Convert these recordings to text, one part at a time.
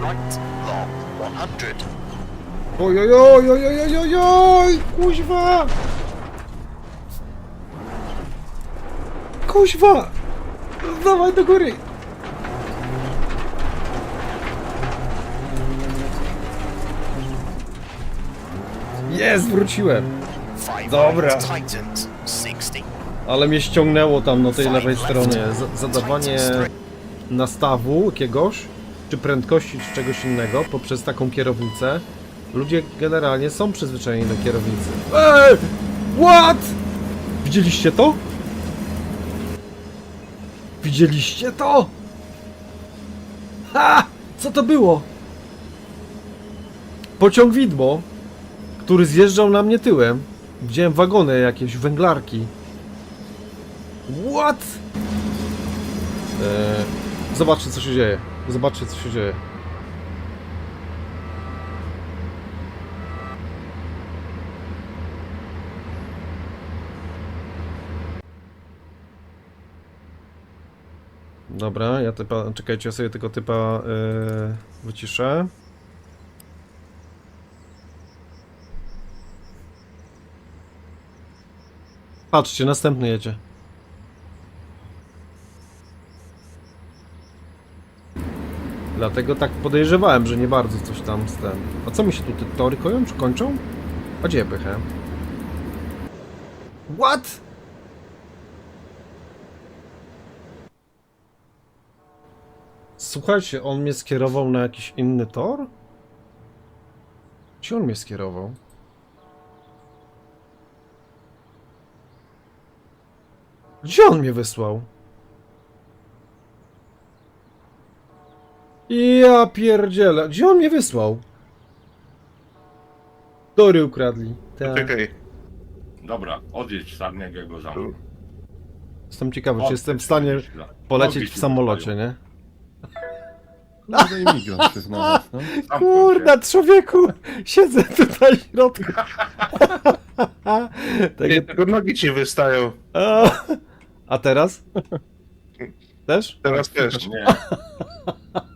right, long 100. Oj, oj, oj, oj, oj, oj, oj, oj, kuźwa! Kuźwa! Dawaj do góry! Jest, wróciłem! Dobra. right, tightens 60. Ale mnie ściągnęło tam na tej lewej stronie. Z zadawanie nastawu jakiegoś, czy prędkości, czy czegoś innego poprzez taką kierownicę. Ludzie generalnie są przyzwyczajeni do kierownicy. Ej! What? Widzieliście to? Widzieliście to? Ha! Co to było? Pociąg widmo, który zjeżdżał na mnie tyłem. Widziałem wagony jakieś, węglarki. What? Eee, zobaczcie co się dzieje. Zobaczcie co się dzieje. Dobra, ja typa, czekajcie, ja sobie tego typa yy, wyciszę. Patrzcie, następny jedzie. Dlatego tak podejrzewałem, że nie bardzo coś tam z tym. A co mi się tu te tory koją, czy kończą? A gdzie pychę? What? Słuchajcie, on mnie skierował na jakiś inny tor? Gdzie on mnie skierował? Gdzie on mnie wysłał? Ja pierdzielę. Gdzie on mnie wysłał? Tory ukradli. Tak. Czekaj. Dobra, odjedź Sarniego go za mną. Jestem ciekawy, czy jestem w stanie polecieć w ci samolocie, nie? Kurde, imigrant znalazł, no. Kurna, człowieku! Siedzę tutaj w środku. tak, Nie, tylko nogi ci wystają. a teraz? Też? Teraz też. się. Nie.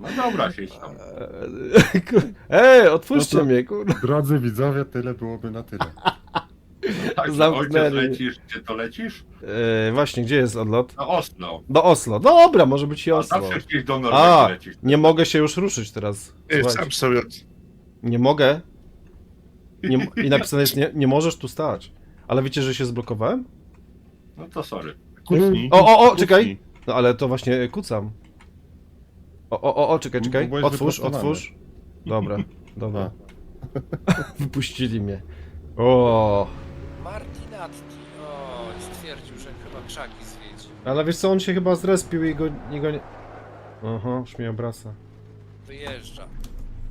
No dobra, siedź tam. Ej, otwórzcie No to- mnie, kurna. Drodzy widzowie, tyle byłoby na tyle. Tak, Zamknęli. ojciec lecisz, gdzie to lecisz? E, właśnie, gdzie jest odlot? Na Oslo. Do Oslo. Dobra, może być i A Oslo. zawsze gdzieś do A, Norwegii lecisz. nie mogę się już ruszyć teraz. Ty, Słuchajcie. sam sobie... Nie mogę. Nie, I napisane jest, nie, nie możesz tu stać. Ale wiecie, że się zblokowałem? No to sorry. Kucnij. O, o, o, czekaj! No ale to właśnie kucam. O, o, o, o czekaj, czekaj. Otwórz, wyprostowany. otwórz. Dobra, dobra. Wypuścili mnie. O, Martinatti. O, stwierdził, że chyba krzaki zwiedzi. ale wiesz co, on się chyba zrespił i go, i go nie... Aha, już mnie obraca. Wyjeżdża.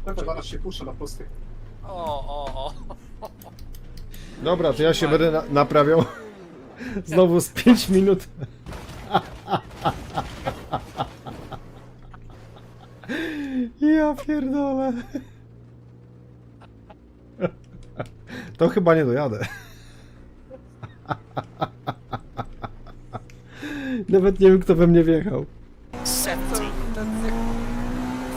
Dobra, zaraz się puszczę na pusty. O, o, o. Dobra, to ja się będę na naprawiał. Znowu z 5 minut. Ja pierdolę. To chyba nie dojadę. Nawet nie wiem, kto we mnie wjechał. 70.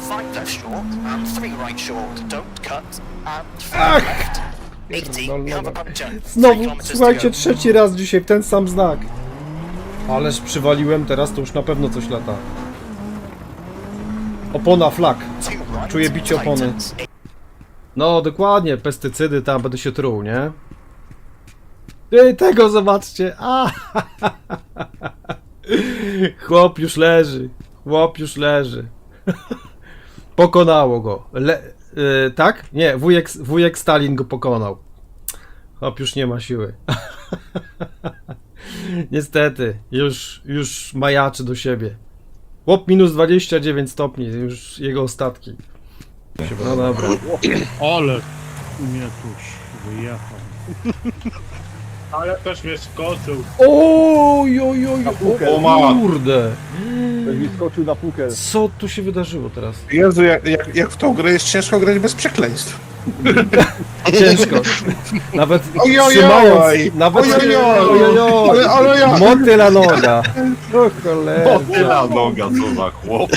Five left short and three right short. Don't cut and five left. 80. We have a puncture. Three Znowu, kilometers to słuchajcie, go. trzeci raz dzisiaj w ten sam znak. Ależ przywaliłem, teraz to już na pewno coś lata. Opona, flak. Czuję bicie opony. No, dokładnie, pestycydy tam będę się truł, nie? Ej, tego zobaczcie! A! Chłop już leży. Chłop już leży. Pokonało go. Le y, tak? Nie, wujek, wujek Stalin go pokonał. Chłop już nie ma siły. Niestety, już, już majaczy do siebie. Chłop minus 29 stopni, już jego ostatki. No dobra. Ale mnie tuż wyjechał. Ale też mnie skoczył. Oj, oj, oj, O, o kurde. Mi skoczył na pukę. Co tu się wydarzyło teraz? Jezu, jak, jak, jak w tą grę jest ciężko grać bez przekleństw. Ciężko. Nawet Oj, oj, trzymając, oj. nawet Oj, oj, oj. oj, oj, oj. Ale, ale ja... Motyla noga. O cholera. Tyla noga, co za chłop.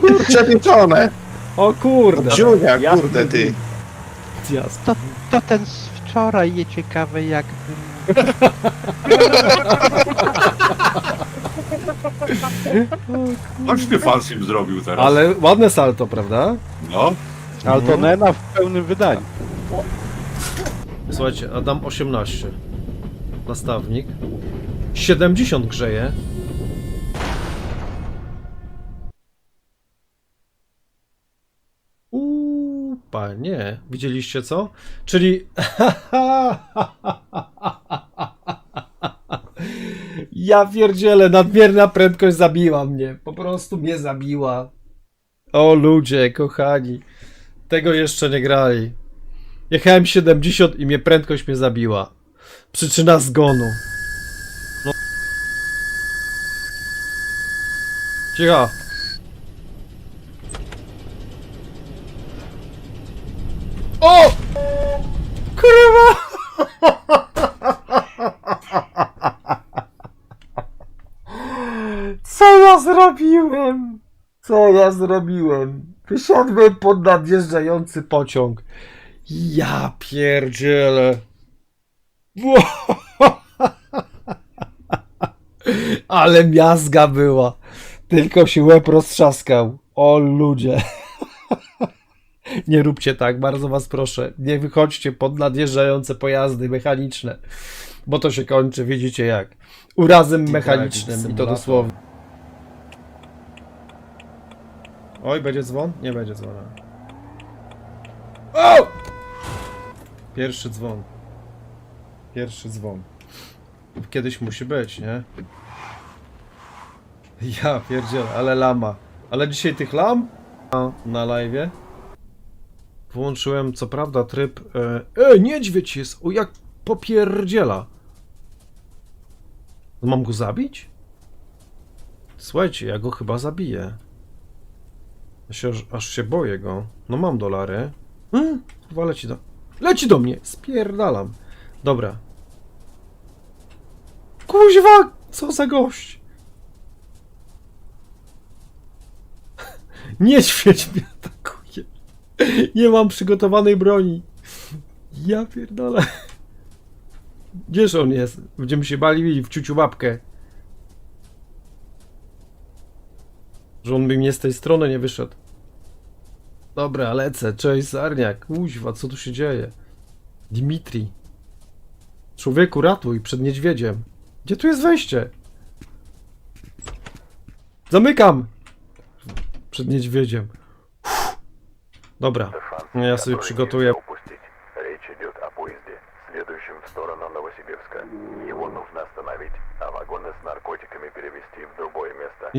Kurcze pieczone! O kurde! Dziunia, kurde ty. Jasne. To, to ten z wczoraj je ciekawe jak... Choć ty falsim zrobił teraz. Ale ładne salto, prawda? No. Altonena w pełnym wydaniu. Słuchajcie, Adam 18. Nastawnik. 70 grzeje. Uuu, panie. Widzieliście co? Czyli... Ja pierdzielę, nadmierna prędkość zabiła mnie. Po prostu mnie zabiła. O ludzie, kochani. Tego jeszcze nie grali. Jechałem 70 i mnie prędkość mnie zabiła. Przyczyna zgonu. No. Cicho. O! Kurwa! Co ja zrobiłem? Co ja zrobiłem? Wysiadłem pod nadjeżdżający pociąg. Ja pierdzielę. Ale miazga była. Tylko się łeb roztrzaskał. O ludzie. Nie róbcie tak, bardzo was proszę. Nie wychodźcie pod nadjeżdżające pojazdy mechaniczne. Bo to się kończy, widzicie jak. Urazem mechanicznym i to dosłownie. Oj, będzie dzwon? Nie będzie dzwona. O! Pierwszy dzwon. Pierwszy dzwon. Kiedyś musi być, nie? Ja pierdzielę, ale lama. Ale dzisiaj tych lam na, na live'ie. Włączyłem co prawda tryb... E, e, niedźwiedź jest! O, jak popierdziela. Mam go zabić? Słuchajcie, ja go chyba zabiję. Ja się, aż, aż się boję go. No mam dolary. Hmm, chyba leci do... Leci do mnie! Spierdalam. Dobra. Kuźwa! Co za gość! Niedźwiedź mnie atakuje. Nie mam przygotowanej broni. Ja pierdolę. Gdzież on jest? Będziemy się bali w ciuciu babkę. Że on by mnie z tej strony nie wyszedł. Dobra, lecę. Cześć, Sarniak. Kuźwa, co tu się dzieje? Dimitri. Człowieku, ratuj przed niedźwiedziem. Gdzie tu jest wejście? Zamykam! Przed niedźwiedziem. Uff. Dobra, ja sobie przygotuję.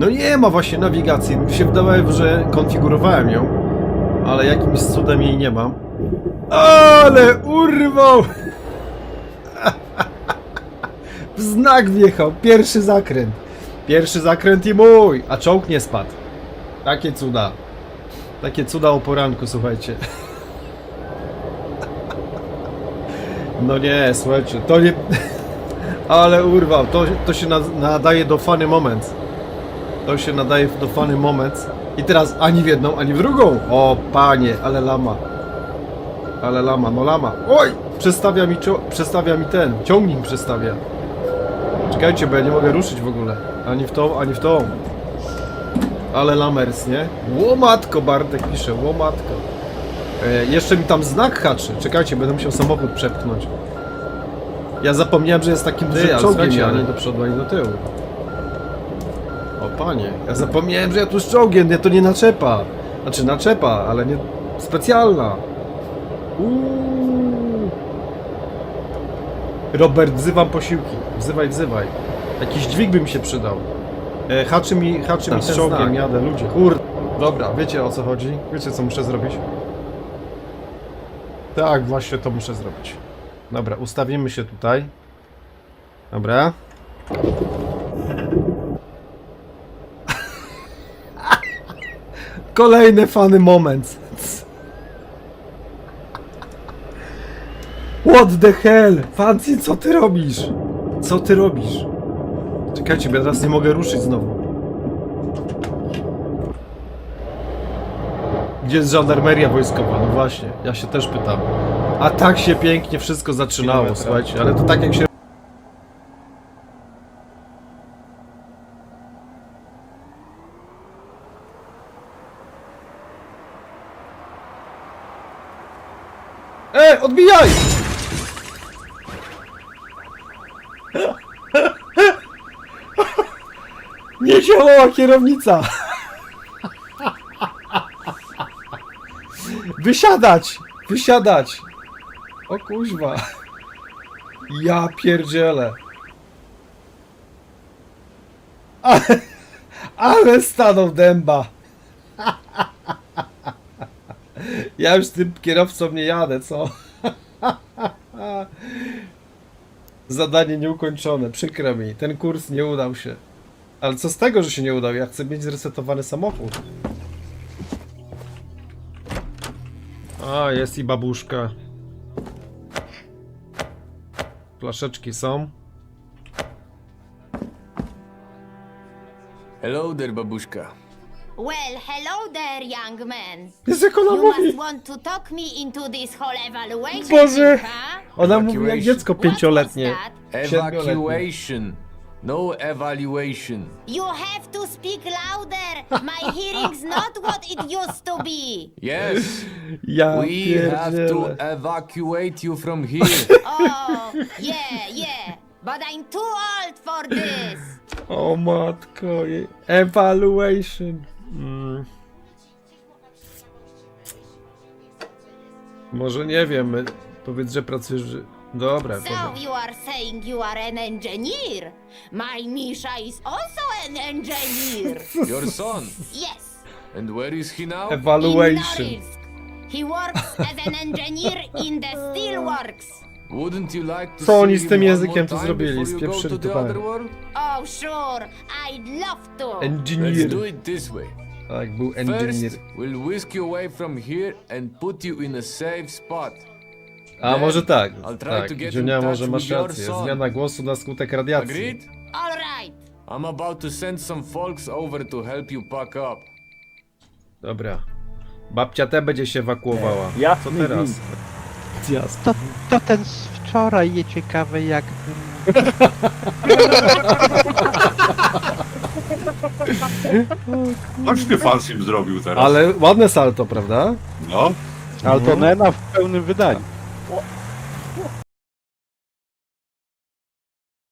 No nie ma właśnie nawigacji. Mi się wydawało, że konfigurowałem ją, ale jakimś cudem jej nie mam. Ale urwał! W znak wjechał. Pierwszy zakręt. Pierwszy zakręt i mój. A czołg nie spadł. Takie cuda. Takie cuda o poranku, słuchajcie. No nie, słuchajcie, to nie... Ale urwał, to, to się na- nadaje do funny moment. To się nadaje do funny moment. I teraz ani w jedną, ani w drugą. O panie, ale lama. Ale lama, no lama. Oj! Przestawia mi, przestawia mi ten, ciągnik przestawia. Czekajcie, bo ja nie mogę ruszyć w ogóle. Ani w tą, ani w tą. Ale lamers, nie? Łomatko, Bartek pisze, łomatko. E, jeszcze mi tam znak haczy. Czekajcie, będę musiał samochód przepchnąć. Ja zapomniałem, że jest takim dużym ale słuchajcie, ani do przodu, ani do tyłu. O panie, ja zapomniałem, że ja tu z czołgiem, nie, to nie naczepa. Znaczy naczepa, ale nie specjalna. Uuu. Robert, wzywam posiłki. Wzywaj, wzywaj. Jakiś dźwig by mi się przydał. E, haczy mi, haczy mi z czołgiem, znak. jadę, ludzie. Kur... Dobra, wiecie o co chodzi? Wiecie co muszę zrobić? Tak, właśnie to muszę zrobić. Dobra, ustawimy się tutaj. Dobra. Kolejny fany moment. What the hell? Fancy, co ty robisz? Co ty robisz? Czekajcie, bo ja teraz nie mogę ruszyć znowu. Gdzie jest żandarmeria wojskowa? No właśnie, ja się też pytam. A tak się pięknie wszystko zaczynało, słuchajcie, ale to tak jak się... E, odbijaj! Nie działała kierownica! Wysiadać! Wysiadać! O kuźwa. Ja pierdzielę. Ale, ale stanął dęba. Ja już z tym kierowcą nie jadę, co? Zadanie nieukończone, przykro mi. Ten kurs nie udał się. Ale co z tego, że się nie udał? Ja chcę mieć zresetowany samochód. A, jest i babuszka. Flaszeczki są. Hello there, babuszka. Well, hello there, young man. Jest jak ona You mówi! must want to talk me into this whole evaluation, Boże! huh? Ona mówi jak dziecko What was pięcioletnie. that? Siedmioletnie. Evacuation. No evaluation. You have to speak louder. My hearing's not what it used to be. Yes, Ja we have to pierdzielę. evacuate you from here. Oh, yeah, yeah. But I'm too old for this. O matko, jej. evaluation. Mm. Może nie wiem, powiedz, że pracujesz... Dobra, So dobra. you are saying you are an engineer? My Misha is also an engineer. Your son. yes. And where is he now? Evaluation. In Norilsk. He works as an engineer in the steelworks. Wouldn't you like to Co see oni z him tym one językiem more tu time zrobili? before you go Spieprzyli to the other world? Oh, sure. I'd love to. Let's Engineer. do it this way. Tak, był First, engineer. we'll whisk you away from here and put you in a safe spot. A może tak, I'll try tak. to get Dziunia, in touch może masz your rację. son. Zmiana głosu na skutek radiacji. Agreed? All right. I'm about to send some folks over to help you pack up. Dobra. Babcia te będzie się ewakuowała. Co teraz? Jasne. To, to ten z wczoraj je ciekawe jak... Choć ty Fansim zrobił teraz. Ale ładne salto, prawda? No. Altonena w pełnym wydaniu. What?